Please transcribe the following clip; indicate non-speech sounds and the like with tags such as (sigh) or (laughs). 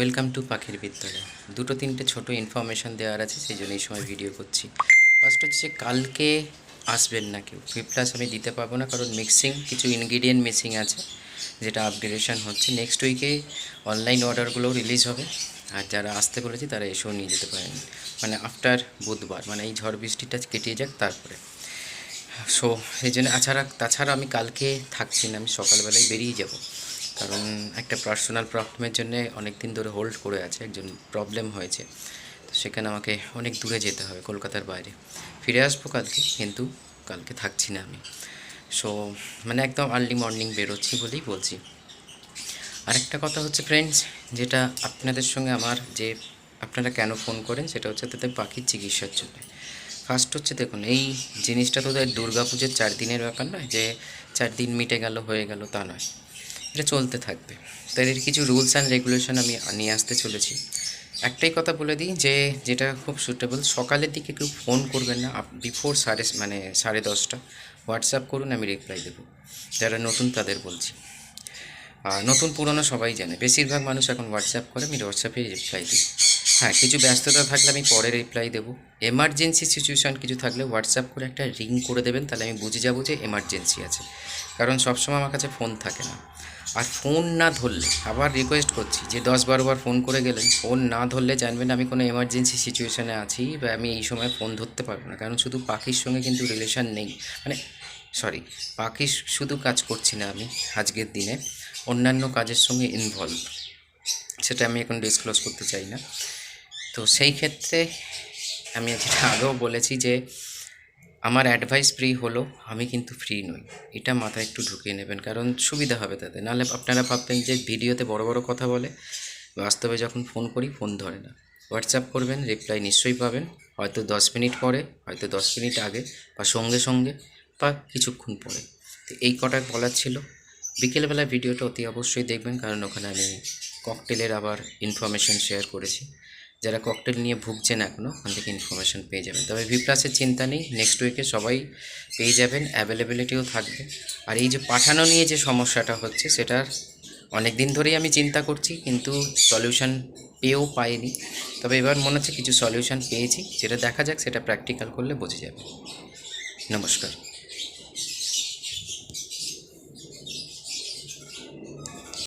Welcome to পাখির বিদ্যালয় দুটো তিনটে ছোট ইনফরমেশান দেওয়ার আছে, সেই জন্য এই সময় ভিডিও করছি। ফার্স্ট হচ্ছে, কালকে আসবেন না কেউ। প্লাস আমি দিতে পারব না, কারণ মিক্সিং কিছু ইনগ্রিডিয়েন্ট মিসিং আছে, যেটা আপগ্রেডেশন হচ্ছে। নেক্সট উইকে অনলাইন অর্ডারগুলোও রিলিজ হবে। আর যারা আসতে বলেছি, তারা এসেও নিয়ে যেতে পারেন। মানে আফটার বুধবার মানে এই ঝড় বৃষ্টিটা কেটে যাক তারপরে। সো সেই জন্য তাছাড়া তাছাড়া আমি কালকে থাকছি না, আমি সকালবেলায় বেরিয়ে যাব। কারণ একটা পার্সোনাল প্রবলেমের জন্য অনেক দিন ধরে হোল্ড করে আছে, একজন প্রবলেম হয়েছে। তো সেখানে আমাকে অনেক দূরে যেতে হবে কলকাতার বাইরে। ফিরে আসব কালকে, কিন্তু কালকে থাকছি না আমি। সো মানে একদম আর্লি মর্নিং বেরোচ্ছি বলেই বলছি। আরেকটা কথা হচ্ছে ফ্রেন্ডস যেটা আপনাদের সঙ্গে আমার যে আপনারা কেন ফোন করেন, সেটা হচ্ছে তাদের পাখির চিকিৎসার জন্য। ফার্স্ট হচ্ছে দেখুন, এই জিনিসটা তো দুর্গা পুজোর চার দিনের ব্যাপার নয়, যে চার দিন মিটে গেল, হয়ে গেল, তা নয়। এটা চলতে থাকবে। তো এর কিছু রুলস অ্যান্ড রেগুলেশন আমি নিয়ে আসতে চলেছি। একটাই কথা বলে দিই যে, যেটা খুব সুটেবল সকালের দিকে কেউ ফোন করবেন না বিফোর সাড়ে মানে সাড়ে দশটা। হোয়াটসঅ্যাপ করুন, আমি রিপ্লাই দেবো। যারা নতুন তাদের বলছি। নতুন, পুরনো সবাই জানে। বেশিরভাগ মানুষ এখন হোয়াটসঅ্যাপ করে, আমি হোয়াটসঅ্যাপে রিপ্লাই দিই। হ্যাঁ কিছু ব্যস্ততা থাকলে আমি পরে রিপ্লাই দেবো। এমার্জেন্সি সিচুয়েশান কিছু থাকলে হোয়াটসঅ্যাপ করে একটা রিং করে দেবেন, তাহলে আমি বুঝে যাব যে এমার্জেন্সি আছে। কারণ সবসময় আমার কাছে ফোন থাকে না। আর ফোন না ধরলে, আবার রিকোয়েস্ট করছি যে দশ বারোবার ফোন করে গেলেন ফোন না ধরলে জানবেন আমি কোনো এমার্জেন্সি সিচুয়েশানে আছি বা আমি এই সময় ফোন ধরতে পারব না। কারণ শুধু পাখির সঙ্গে কিন্তু রিলেশন নেই। মানে সরি পাখি শুধু কাজ করছি না আমি আজকের দিনে, অন্যান্য কাজের সঙ্গে ইনভলভ সেটা আমি এখন ডিসক্লোজ করতে চাই না। তো সেই ক্ষেত্রে আমি যেটা (laughs) আগেও বলেছি যে আমার অ্যাডভাইস ফ্রি হলো, আমি কিন্তু ফ্রি নই। এটা মাথায় একটু ঢুকিয়ে নেবেন, কারণ সুবিধা হবে তাতে। নাহলে আপনারা ভাববেন যে ভিডিওতে বড় বড় কথা বলে, বাস্তবে যখন ফোন করি ফোন ধরে না। হোয়াটসঅ্যাপ করবেন রিপ্লাই নিশ্চয়ই পাবেন। হয়তো দশ মিনিট পরে, হয়তো দশ মিনিট আগে, বা সঙ্গে সঙ্গে, বা কিছুক্ষণ পরে। তো এই কটা বলার ছিল। বিকেলবেলা ভিডিওটা অতি অবশ্যই দেখবেন, কারণ ওখানে আমি ককটেলের আবার ইনফরমেশান শেয়ার করেছি। যারা ককটেল নিয়ে ভুগছেন এখনও ওখান থেকে ইনফরমেশান পেয়ে যাবেন। তবে ভি প্লাসের চিন্তা নেই নেক্সট উইকে সবাই পেয়ে যাবেন অ্যাভেলেবিলিটিও থাকবে। আর এই যে পাঠানো নিয়ে যে সমস্যাটা হচ্ছে, সেটার অনেক দিন ধরেই আমি চিন্তা করছি, কিন্তু সলিউশন পেয়েও পাইনি। তবে এবার মনে হচ্ছে কিছু সলিউশন পেয়েছি, যেটা দেখা যাক, সেটা প্র্যাকটিক্যাল করলে বোঝা যাবে। নমস্কার।